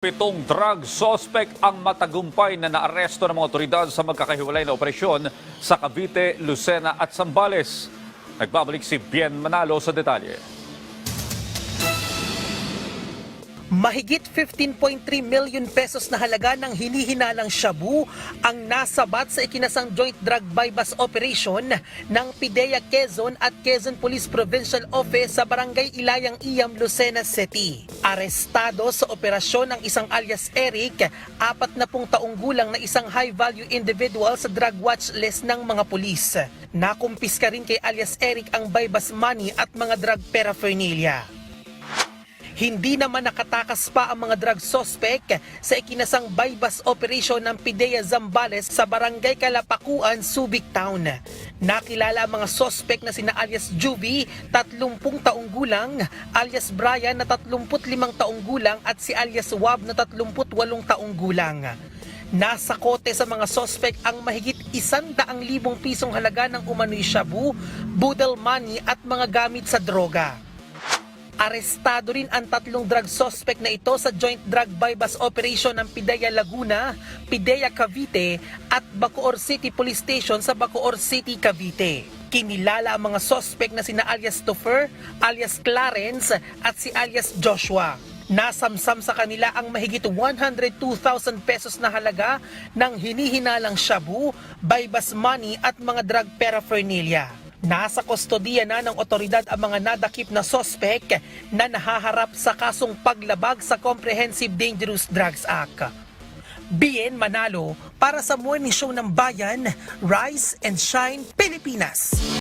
Pitong drug suspect ang matagumpay na naaresto ng mga otoridad sa magkakahiwalay na operasyon sa Cavite, Lucena at Zambales. Nagbabalik si Bien Manalo sa detalye. Mahigit 15.3 million pesos na halaga ng hinihinalang shabu ang nasabat sa ikinasang joint drug bypass operation ng PIDEA Quezon at Quezon Police Provincial Office sa Barangay Ilayang Iyam, Lucena City. Arestado sa operasyon ang isang alias Eric, apat na pung taong gulang na isang high-value individual sa drug watch list ng mga pulis. Nakumpiska rin kay alias Eric ang bypass money at mga drug paraphernalia. Hindi naman nakatakas pa ang mga drug suspect sa ikinasang bypass operation ng PIDEA Zambales sa Barangay Kalapakuan, Subic Town. Nakilala ang mga suspect na sina alias Juby, 30 taong gulang, alias Brian na 35 taong gulang at si alias Wab na 38 taong gulang. Nasa kote sa mga sospek ang mahigit isandaang libong pisong halaga ng umano'y shabu, budel money at mga gamit sa droga. Arestado rin ang tatlong drug suspect na ito sa joint drug bypass operation ng Pidea Laguna, Pidea Cavite at Bacoor City Police Station sa Bacoor City, Cavite. Kinilala ang mga suspect na sina alias Topher, alias Clarence at si alias Joshua. Nasamsam sa kanila ang mahigit 102,000 pesos na halaga ng hinihinalang shabu, bypass money at mga drug paraphernalia. Nasa kustodiya na ng otoridad ang mga nadakip na sospek na nahaharap sa kasong paglabag sa Comprehensive Dangerous Drugs Act. Bien Manalo para sa Morning Show ng Bayan, Rise and Shine, Pilipinas.